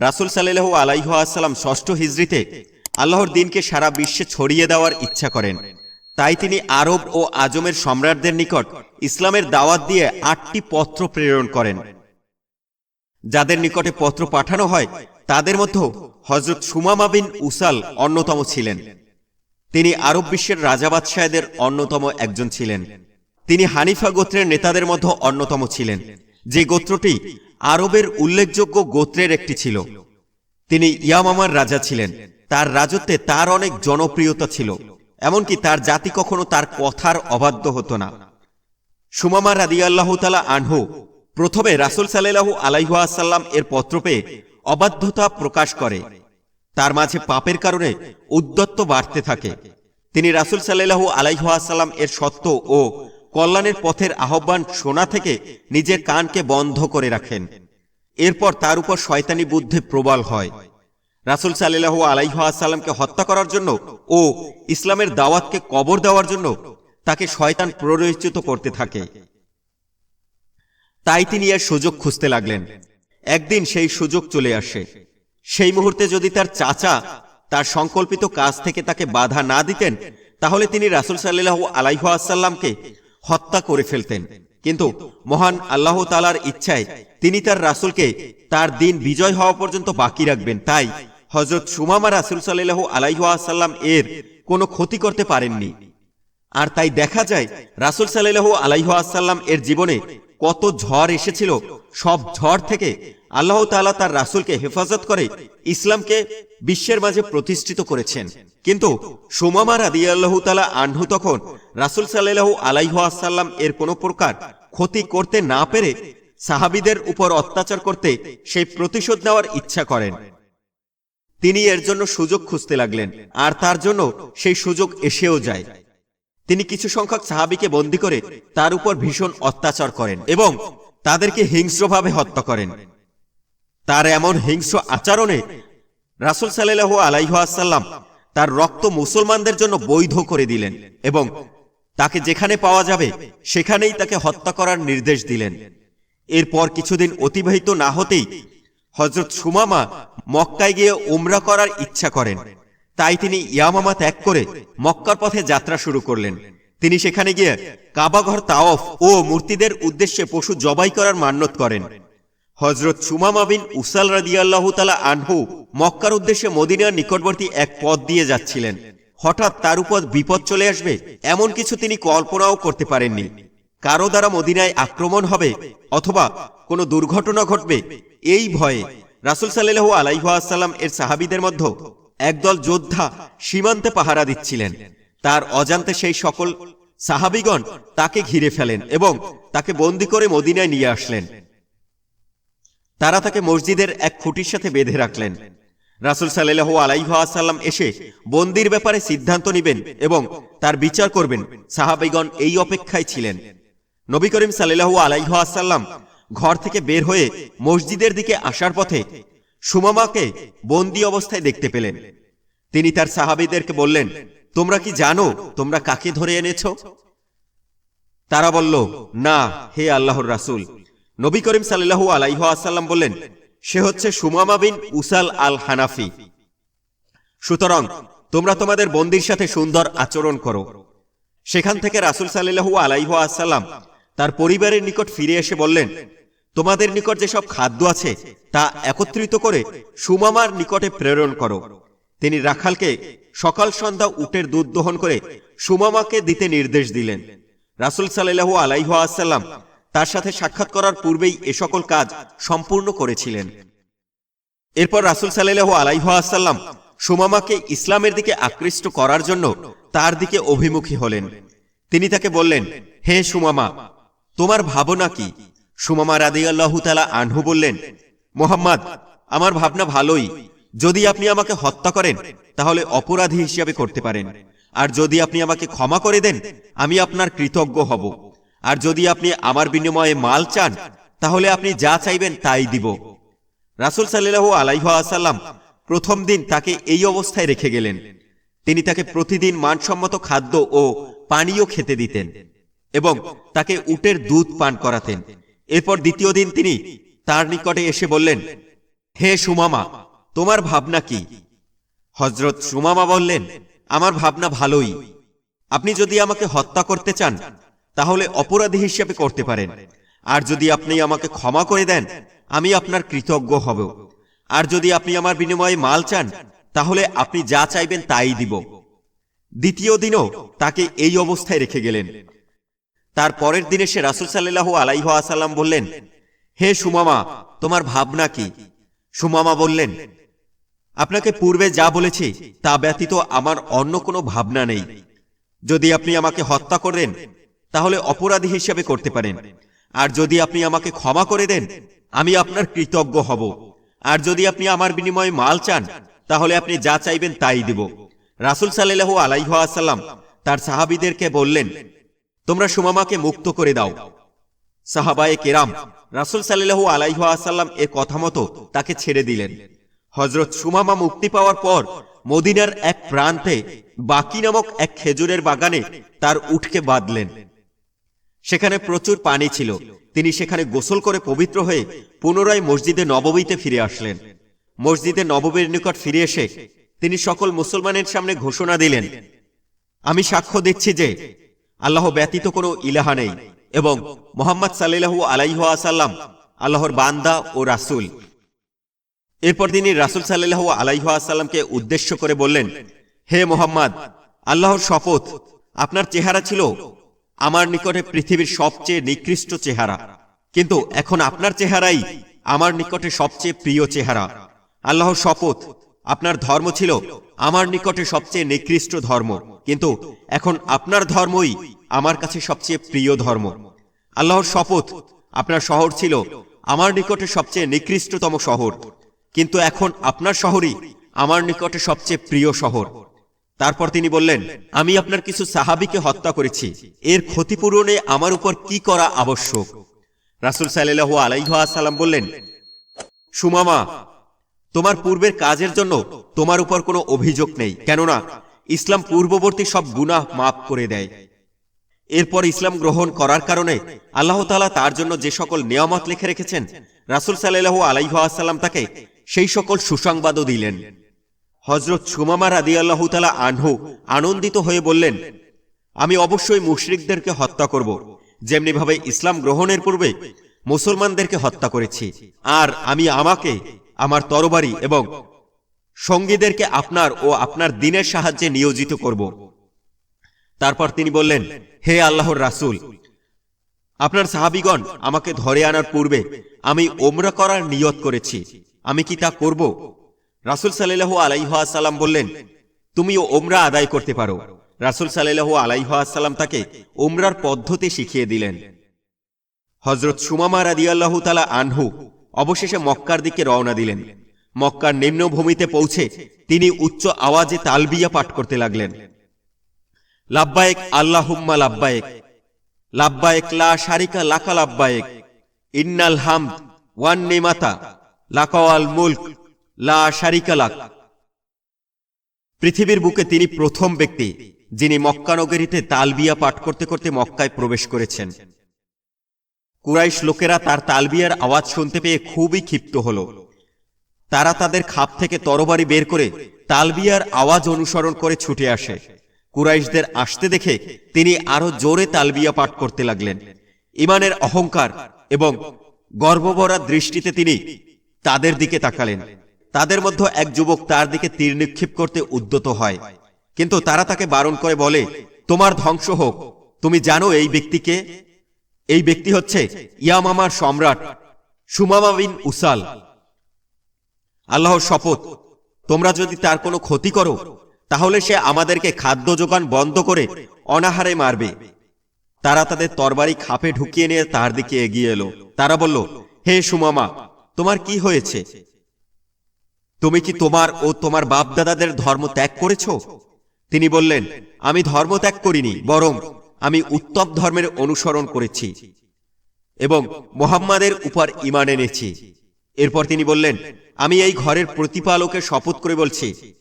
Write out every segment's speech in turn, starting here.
রাসুল সাল্লাহু আলাইহাসাল্লাম ষষ্ঠ হিজড়িতে আল্লাহর দিনকে সারা বিশ্বে ছড়িয়ে দেওয়ার ইচ্ছা করেন। তাই তিনি আরব ও আজমের সম্রাটদের নিকট ইসলামের দাওয়াত দিয়ে আটটি পত্র প্রেরণ করেন। যাদের নিকটে পত্র পাঠানো হয়, তাদের মধ্যে হজরত সুমামা বিন উসাল অন্যতম ছিলেন। তিনি আরব বিশ্বের রাজা বাদশাহেদের অন্যতম একজন ছিলেন। তিনি হানিফা গোত্রের নেতাদের মধ্যে অন্যতম ছিলেন। যে গোত্রটি আরবের উল্লেখযোগ্য গোত্রের একটি ছিল। তিনি ইয়ামামার রাজা ছিলেন। তার রাজত্বে তার অনেক জনপ্রিয়তা ছিল। এমনকি তার জাতি কখনো তার কথার অবাধ্য হতো না। সুমামা রাদিয়াল্লাহ তালা আনহু প্রথমে রাসুল সাল্লাহু আলাইহাসাল্লাম এর পত্র পেয়ে অবাধ্যতা প্রকাশ করে। তার মাঝে পাপের কারণে উদ্যত্ত বাড়তে থাকে। তিনি রাসুল সাল্লাহু আলাইহাসাল্লাম এর সত্য ও কল্যাণের পথের আহ্বান শোনা থেকে নিজের কানকে বন্ধ করে রাখেন। এরপর তার উপর শয়তানি বুদ্ধে প্রবল হয়। রাসুল সাল্লাহু আলাইহাসাল্লামকে হত্যা করার জন্য ও ইসলামের দাওয়াতকে কবর দেওয়ার জন্য তাকে শয়তান প্ররোচিত করতে থাকে। তাই তিনি এর সুযোগ খুঁজতে লাগলেন। একদিন সেই সুযোগ চলে আসে। সেই মুহূর্তে যদি তার চাচা তার সংকল্পিত কাজ থেকে তাকে বাধা না দিতেন, তাহলে তিনি রাসুল সাল্লাহ আলাইহাসাল্লামকে হত্যা করে ফেলতেন। কিন্তু মহান আল্লাহ তালার ইচ্ছায় তিনি তার রাসুলকে তার দিন বিজয় হওয়া পর্যন্ত বাকি রাখবেন। তাই হজরত সুমামা রাসুল সাল্লাহ আলাইহাসাল্লাম এর কোনো ক্ষতি করতে পারেননি। আর তাই দেখা যায়, রাসুল সাল্লাহ আলাইহাসাল্লাম এর জীবনে কত ঝড় এসেছিল, সব ঝড় থেকে আল্লাহ তাআলা তার রাসুলকে হেফাজত করে ইসলামকে বিশ্বের মাঝে প্রতিষ্ঠিত করেছেন। কিন্তু সুমামা রাদি আল্লাহ তালা আহ্ন তখন রাসুল সাল্লাহ আলাইহাসাল্লাম এর কোনো প্রকার ক্ষতি করতে না পেরে সাহাবিদের উপর অত্যাচার করতে সেই প্রতিশোধ নেওয়ার ইচ্ছা করেন। তিনি এর জন্য সুযোগ খুঁজতে লাগলেন আর তার জন্য সেই সুযোগ এসেও যায়। তিনি কিছু সংখ্যক সাহাবিকে বন্দী করে তার উপর ভীষণ অত্যাচার করেন এবং তাদেরকে হিংস্রভাবে হত্যা করেন। তার এমন হিংস্র আচরণে রাসুল সাল্লাহ আলাইহাসাল্লাম তার রক্ত মুসলমানদের জন্য বৈধ করে দিলেন এবং তাকে যেখানে পাওয়া যাবে সেখানেই তাকে হত্যা করার নির্দেশ দিলেন। এরপর কিছুদিন অতিবাহিত না হতেই হজরত সুমামা মক্কায় গিয়ে উমরা করার ইচ্ছা করেন। তাই তিনি ইয়ামামা ত্যাগ করে মক্কার পথে যাত্রা শুরু করলেন। তিনি সেখানে গিয়ে কাবাঘর তাওফ ও মূর্তিদের উদ্দেশ্যে পশু জবাই করার মান্যত করেন। হজরত সুমামা বিন উসাল রাদিয়াল্লাহ তালা আনহু মক্কার উদ্দেশ্যে মদিনার নিকটবর্তী এক পথ দিয়ে যাচ্ছিলেন। হঠাৎ তার উপর বিপদ চলে আসবে এমন কিছু তিনি কল্পনাও করতে পারেননি। কারও দ্বারা মদিনায় আক্রমণ হবে অথবা কোনো দুর্ঘটনা ঘটবে, এই ভয়ে রাসুল সাল্লাহ আলাইহাসাল্লাম এর সাহাবিদের মধ্যে একদল যোদ্ধা সীমান্তে পাহারা দিচ্ছিলেন। তার অজান্তে সেই সকল সাহাবিগণ তাকে ঘিরে ফেলেন এবং তাকে বন্দি করে মদিনায় নিয়ে আসলেন। তারা তাকে মসজিদের এক খুঁটির সাথে বেঁধে রাখলেন। রাসুল সাল্লাহ আলাইহাসাল্লাম এসে বন্দির ব্যাপারে সিদ্ধান্ত নিবেন এবং তার বিচার করবেন। সাহাবিগণ এই অপেক্ষায় ছিলেন। নবী করিম সাল্লাহ আলাইহাসাল্লাম ঘর থেকে বের হয়ে মসজিদের দিকে আসার পথে সুমামাকে বন্দি অবস্থায় দেখতে পেলেন। তিনি তার সাহাবিদেরকে বললেন, তোমরা কি জানো, তোমরা কাকে ধরে এনেছ? তারা বলল, না, হে আল্লাহর রাসুল। নবী করিম সাল্লাহু আলাইহাসাল্লাম বললেন, সে হচ্ছে সুমামা বিন উসাল আল হানাফি সুতরাং তোমরা তোমাদের বন্দির সাথে সুন্দর আচরণ করো। সেখান থেকে রাসুল সাল্লাহু আলাইহাসাল্লাম তার পরিবারের নিকট ফিরে এসে বললেন, তোমাদের নিকট যেসব খাদ্য আছে, তা একত্রিত করে সুমামার নিকটে প্রেরণ করো। তিনি রাখালকে সকাল সন্ধ্যা উটের দুধ দহন করে সুমামাকে দিতে নির্দেশ দিলেন। রাসুল সাল্লাহু আলাইহাসাল্লাম তার সাথে সাক্ষাৎ করার পূর্বেই এ সকল কাজ সম্পূর্ণ করেছিলেন। এরপর রাসুল সাল্লাহ আলাইহাসাল্লাম সুমামাকে ইসলামের দিকে আকৃষ্ট করার জন্য তার দিকে অভিমুখী হলেন। তিনি তাকে বললেন, হে সুমামা, তোমার ভাবনা কি? সুমামা রাদি আল্লাহ তালা আনহু বললেন, মোহাম্মদ, আমার ভাবনা ভালোই। যদি আপনি আমাকে হত্যা করেন, তাহলে অপরাধী হিসাবে করতে পারেন। আর যদি আপনি আমাকে ক্ষমা করে দেন, আমি আপনার কৃতজ্ঞ হব। আর যদি আপনি আমার বিনিময়ে মাল চান, তাহলে আপনি যা চাইবেন তাই দিব। রাসুল সাল্লাহ আলাইহাসাল্লাম প্রথম দিন তাকে এই অবস্থায় রেখে গেলেন। তিনি তাকে প্রতিদিন মানসম্মত খাদ্য ও পানীয় খেতে দিতেন এবং তাকে উটের দুধ পান করাতেন। এরপর দ্বিতীয় দিন তিনি তার নিকটে এসে বললেন, হে সুমামা, তোমার ভাবনা কি? হজরত সুমামা বললেন, আমার ভাবনা ভালোই। আপনি যদি আমাকে হত্যা করতে চান তাহলে অপরাধী হিসেবে করতে পারেন। আর যদি আপনি আমাকে ক্ষমা করে দেন, আমি আপনার কৃতজ্ঞ হব। আর যদি আপনি আমার বিনিময়ে মাল চান, তাহলে আপনি যা চাইবেন তাই দিব। দ্বিতীয় দিনও তাকে এই অবস্থায় রেখে গেলেন। তার পরের দিনে সে রাসুল সাল্লাহ আলাইহ আসাল্লাম বললেন, হে সুমামা, তোমার ভাবনা কি? সুমামা বললেন, আপনাকে পূর্বে যা বলেছি, তা ব্যতীত আমার অন্য কোনো ভাবনা নেই। যদি আপনি আমাকে হত্যা করেন তাহলে অপরাধী হিসেবে করতে পারেন। আর যদি আপনি আমাকে ক্ষমা করে দেন, আমি আপনার কৃতজ্ঞ হব। আর যদি আপনি আমার বিনিময়ে মাল চান, তাহলে আপনি যা চাইবেন তাই দিব। রাসুল সাল্লাহ আলাইহ আসাল্লাম তার সাহাবিদেরকে বললেন, তোমরা সুমামাকে মুক্ত করে দাও। সাহাবায়ে কেরাম রাসুল সাল্লাহ আলাইহ আসাল্লাম এর কথা মতো তাকে ছেড়ে দিলেন। হজরত সুমামা মুক্তি পাওয়ার পর মদিনার এক প্রান্তে বাকি নামক এক খেজুরের বাগানে তার উঠকে বাঁধলেন। সেখানে প্রচুর পানি ছিল। তিনি সেখানে গোসল করে পবিত্র হয়ে পুনরায় মসজিদে নববীতে ফিরে আসলেন। মসজিদে নববীর নিকট ফিরে এসে তিনি সকল মুসলমানের সামনে ঘোষণা দিলেন, আমি সাক্ষ্য দিচ্ছি যে আল্লাহ ব্যতীত কোনো ইলাহা নেই এবং মোহাম্মদ সাল্লাহু আলাইহ আসাল্লাম আল্লাহর বান্দা ও রাসুল। এরপর তিনি রাসুল সাল্লাহ আলাইহ আসাল্লামকে উদ্দেশ্য করে বললেন, হে মোহাম্মদ, আল্লাহর শপথ আপনার চেহারা ছিল আমার নিকটে পৃথিবীর সবচেয়ে নিকৃষ্ট চেহারা। কিন্তু এখন আপনার চেহারাই আমার নিকটে সবচেয়ে প্রিয় চেহারা। আল্লাহর শপথ, আপনার ধর্ম ছিল আমার নিকটে সবচেয়ে নিকৃষ্ট ধর্ম। কিন্তু এখন আপনার ধর্মই আমার কাছে সবচেয়ে প্রিয় ধর্ম। আল্লাহর শপথ, আপনার শহর ছিল আমার নিকটে সবচেয়ে নিকৃষ্টতম শহর। কিন্তু এখন আপনার শহরই আমার নিকটে সবচেয়ে প্রিয় শহর। তারপর তিনি বললেন, আমি আপনার কিছু সাহাবিকে হত্যা করেছি। এর ক্ষতিপূরণে আমার উপর কি করা আবশ্যক? রাসুল সাল্লাহ আলাইহাসাল্লাম বললেন, সুমামা, তোমার পূর্বের কাজের জন্য তোমার উপর কোনো অভিযোগ নেই। কেননা, ইসলাম পূর্ববর্তী সব গুনাহ মাফ করে দেয়। এরপর ইসলাম গ্রহণ করার কারণে আল্লাহ তালা তার জন্য যে সকল নিয়ামত লিখে রেখেছেন, রাসুল সাল্লাহ আলাইহাসাল্লাম তাকে সেই সকল সুসংবাদও দিলেন। হজরত সুমামা রাদি আল্লাহ তালা আনহু আনন্দিত হয়ে বললেন, আমি অবশ্যই মুশরিকদেরকে হত্যা করব। যেমনিভাবে ইসলাম গ্রহণের পূর্বে মুসলমানদেরকে হত্যা করেছি। আর আমি আমাকে, আমার তরবারি এবং সঙ্গীদেরকে আপনার ও আপনার দিনের সাহায্যে নিয়োজিত করব। তারপর তিনি বললেন, হে আল্লাহর রাসুল, আপনার সাহাবিগণ আমাকে ধরে আনার পূর্বে আমি ওমরা করার নিয়ত করেছি। আমি কি তা করব? রাসুল সাল্লাহ আলাইহাসাল্লাম বললেন, তুমিও ওমরা আদায় করতে পারো। রাসুল সাল্লাহ আলাইহাসাল্লাম তাকে ওমরার পদ্ধতি শিখিয়ে দিলেন। হজরত সুমামা রাদিয়াল্লাহ তালা আনহু অবশেষে মক্কার দিকে রওনা দিলেন। মক্কার নিম্নভূমিতে পৌঁছে তিনি উচ্চ আওয়াজে তালবিয়া পাঠ করতে লাগলেন। লাব্বায়েক, আল্লাহুম্মা লাব্বায়েক। লাব্বায়েক, লা শারিকা লাকা লাব্বায়েক। ইন্নাল হামদ ওয়ান নিমাতা লাকাওয়াল মুলক। লা শারিকা লাক। পৃথিবীর বুকে তিনি প্রথম ব্যক্তি, যিনি মক্কা নগরীতে তালবিয়া পাঠ করতে করতে মক্কায় প্রবেশ করেছেন। কুরাইশ লোকেরা তার তালবিয়ার আওয়াজ শুনতে পেয়ে খুবই ক্ষিপ্ত হল। তারা তাদের খাপ থেকে তরবারি বের করে তালবিয়ার আওয়াজ অনুসরণ করে ছুটে আসে। কুরাইশদের আসতে দেখে তিনি আরও জোরে তালবিয়া পাঠ করতে লাগলেন। ইমানের অহংকার এবং গর্বভরা দৃষ্টিতে তিনি তাদের দিকে তাকালেন। তাদের মধ্যে এক যুবক তার দিকে তীর নিক্ষেপ করতে উদ্যত হয়। কিন্তু তারা তাকে বারণ করে বলে, তোমার ধ্বংস হোক। তুমি জানো এই ব্যক্তিকে এই ব্যক্তি হচ্ছে ইয়ামামার সম্রাট সুমামা বিন উসাল। আল্লাহর শপথ, তোমরা যদি তার কোনো ক্ষতি করো, তাহলে সে আমাদেরকে খাদ্য যোগান বন্ধ করে অনাহারে মারবে। তারা তাদের তরবারি খাপে ঢুকিয়ে নিয়ে তার দিকে এগিয়ে এলো। তারা বলল, হে সুমামা, তোমার কি হয়েছে? তুমি কি তোমার ও তোমার বাপ দাদাদের ধর্ম ত্যাগ করেছ? তিনি বললেন, আমি ধর্ম ত্যাগ করিনি, বরং আমি উত্তম ধর্মের অনুসরণ করেছি এবং মোহাম্মাদের উপর ইমান এনেছি। এরপর তিনি বললেন, আমি এই ঘরের প্রতিপালকে শপথ করে বলছি,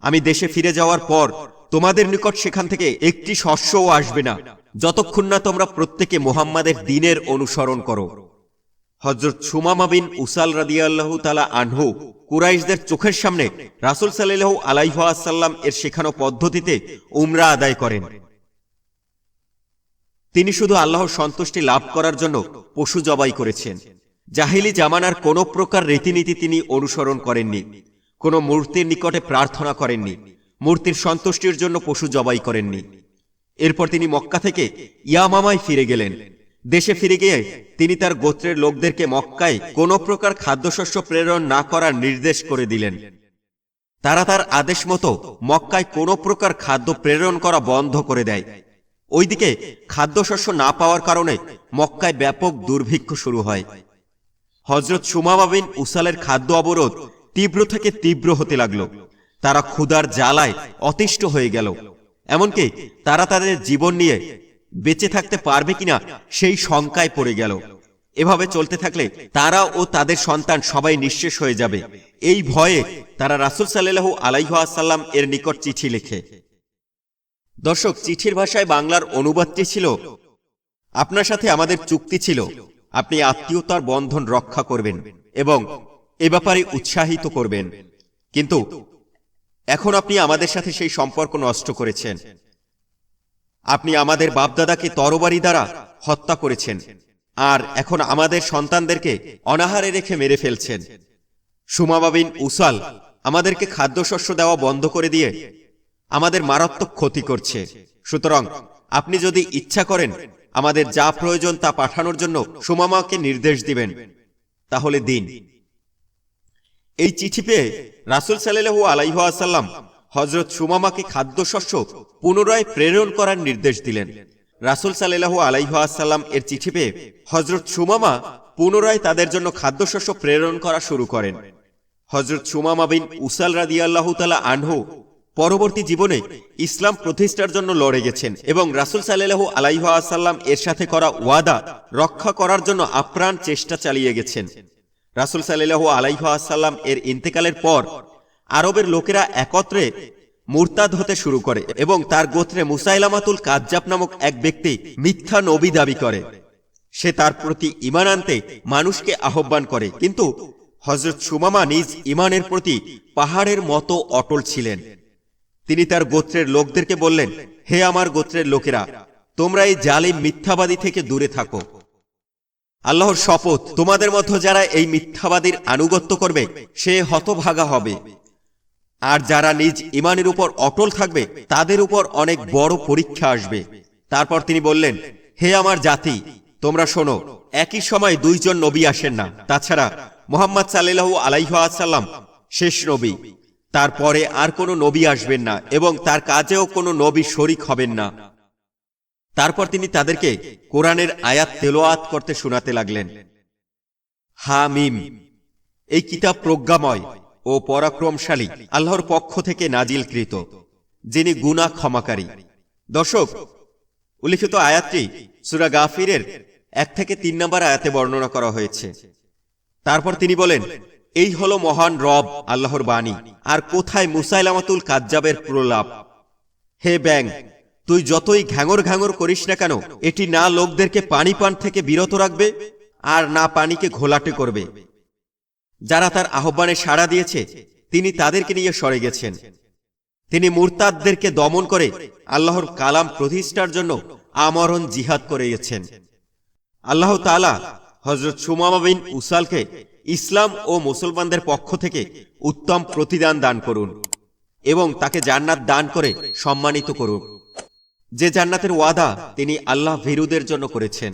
আমি দেশে ফিরে যাওয়ার পর তোমাদের নিকট সেখান থেকে একটি শস্যও আসবে না, যতক্ষণ না তোমরা প্রত্যেকে মোহাম্মদের দিনের অনুসরণ করো। হজরত সুমামা বিন উসাল রাদিয়াল্লাহু তালা আনহু কুরাইশদের চোখের সামনে রাসুল সাল্লাহ আলাইহাসাল্লাম এর শেখানো পদ্ধতিতে উমরা আদায় করেন। তিনি শুধু আল্লাহর সন্তুষ্টি লাভ করার জন্য পশু জবাই করেছেন। জাহিলি জামানার কোন প্রকার রীতিনীতি তিনি অনুসরণ করেননি। কোনো মূর্তির নিকটে প্রার্থনা করেননি। মূর্তির সন্তুষ্টির জন্য পশু জবাই করেননি। এরপর তিনি মক্কা থেকে ইয়ামামায় ফিরে গেলেন। দেশে ফিরে গিয়ে তিনি তার গোত্রের লোকদেরকে মক্কায় কোনো প্রকার খাদ্যশস্য প্রেরণ না করার নির্দেশ করে দিলেন। তারা তার আদেশ মতো মক্কায় কোনো প্রকার খাদ্য প্রেরণ করা বন্ধ করে দেয়। ওইদিকে খাদ্যশস্য না পাওয়ার কারণে মক্কায় ব্যাপক দুর্ভিক্ষ শুরু হয়। হজরত সুমামা বিন উসালের খাদ্য অবরোধ তীব্র থেকে তীব্র হতে লাগল। তারা ক্ষুধার জ্বালায় অতিষ্ঠ হয়ে গেল। এমনকি তারা তাদের জীবন নিয়ে বেঁচে থাকতে পারবে কিনা সেই শঙ্কায় পড়ে গেল। এভাবে চলতে থাকলে তারা ও তাদের সন্তান সবাই নিঃশেষ হয়ে যাবে। এই ভয়ে তারা রাসুল সাল্লাহ আলাইহাসাল্লাম এর নিকট চিঠি লেখে। দর্শক, চিঠির ভাষায় বাংলার অনুবাদটি ছিল, আপনার সাথে আমাদের চুক্তি ছিল। আপনি আত্মীয়তার বন্ধন রক্ষা করবেন এবং এ ব্যাপারে উৎসাহিত করবেন। কিন্তু এখন আপনি আমাদের সাথে সেই সম্পর্ক নষ্ট করেছেন। আপনি আমাদের বাপদাদাকে তরবারি দ্বারা হত্যা করেছেন আর এখন আমাদের সন্তানদেরকে অনাহারে রেখে মেরে ফেলছেন। সুমাবাবিন উসাল আমাদেরকে খাদ্যশস্য দেওয়া বন্ধ করে দিয়ে আমাদের মারাত্মক ক্ষতি করছে। সুতরাং আপনি যদি ইচ্ছা করেন আমাদের যা প্রয়োজন তা পাঠানোর জন্য সুমামাকে নির্দেশ দিবেন। তাহলে দিন। এই চিঠি পেয়ে রাসুল সাল্লাহু আলাইহাসাল্লাম হজরত সুমামাকে খাদ্যশস্য পুনরায় প্রেরণ করার নির্দেশ দিলেন। রাসুল সাল্লাহু আলাইহাসাল্লাম এর চিঠি পেয়ে হজরত সুমামা পুনরায় তাদের জন্য খাদ্যশস্য প্রেরণ করা শুরু করেন। হজরত সুমামা বিন উসাল রাদিয়াল্লাহু তালা আনহু পরবর্তী জীবনে ইসলাম প্রতিষ্ঠার জন্য লড়ে গেছেন এবং রাসুল সাল্লাহু আলাইহাসাল্লাম এর সাথে করা ওয়াদা রক্ষা করার জন্য আপ্রাণ চেষ্টা চালিয়ে গেছেন। রাসুল সাল্লাহু আলাইহাসাল্লাম এর ইন্তেকালের পর আরবের লোকেরা একত্রে মুরতাদ হতে শুরু করে এবং তার গোত্রে মুসাইলামাতুল কাজ্জাব নামক এক ব্যক্তি মিথ্যা নবী দাবি করে। সে তার প্রতি ইমান আনতে মানুষকে আহ্বান করে। কিন্তু হজরত সুমামা নিজ ইমানের প্রতি পাহাড়ের মতো অটল ছিলেন। তিনি তার গোত্রের লোকদেরকে বললেন, হে আমার গোত্রের লোকেরা, তোমরা এই জালিম মিথ্যাবাদী থেকে দূরে থাকো। আল্লাহর শপথ তোমাদের মধ্যে যারা এই মিথ্যাবাদীর আনুগত্য করবে, সে হতভাগা হবে। আর যারা নিজ ইমানের উপর অটল থাকবে, তাদের উপর অনেক বড় পরীক্ষা আসবে। তারপর তিনি বললেন, হে আমার জাতি, তোমরা শোনো, একই সময় দুইজন নবী আসেন না। তাছাড়া মোহাম্মদ সাল্লাহু আলাইহাসাল্লাম শেষ নবী। তারপরে আর কোনো নবী আসবেন না এবং তার কাজেও কোনো নবী শরিক হবেন না। তারপর তিনি তাদেরকে কোরআনের আয়াত তেলোয়াত করতে শোনাতে লাগলেন। হা মিম এই কিতাব প্রজ্ঞাময়। ও পরাক্রমশালী, আল্লাহর পক্ষ থেকে নাজিলকৃত, যিনি গুনা ক্ষমাকারী। দর্শক, উল্লিখিত আয়াতটি সুরা গাফিরের এক থেকে তিন নম্বর আয়াতে বর্ণনা করা হয়েছে। তারপর তিনি বলেন, এই হলো মহান রব, আল্লাহর বাণী। আর কোথায় মুসাইলামাতুল কাজ্জাবের প্রলাপ? হে ব্যাং তুই যতই ঘ্যাঙর ঘ্যাঙর করিস না কেন, এটি না লোকদেরকে পানি পান থেকে বিরত রাখবে, আর না পানিকে ঘোলাটে করবে। যারা তার আহ্বানে সাড়া দিয়েছে, তিনি তাদেরকে নিয়ে সরে গেছেন। তিনি মুরতাদদেরকে দমন করে আল্লাহর কালাম প্রতিষ্ঠার জন্য আমরণ জিহাদ করে গেছেন আল্লাহ তালা হজরত সুমামা বিন উসালকে ইসলাম ও মুসলমানদের পক্ষ থেকে উত্তম প্রতিদান দান করুন এবং তাকে জান্নাত দান করে সম্মানিত করুন। যে জান্নাতের ওয়াদা তিনি আল্লাহ ভীরুদের জন্য করেছেন।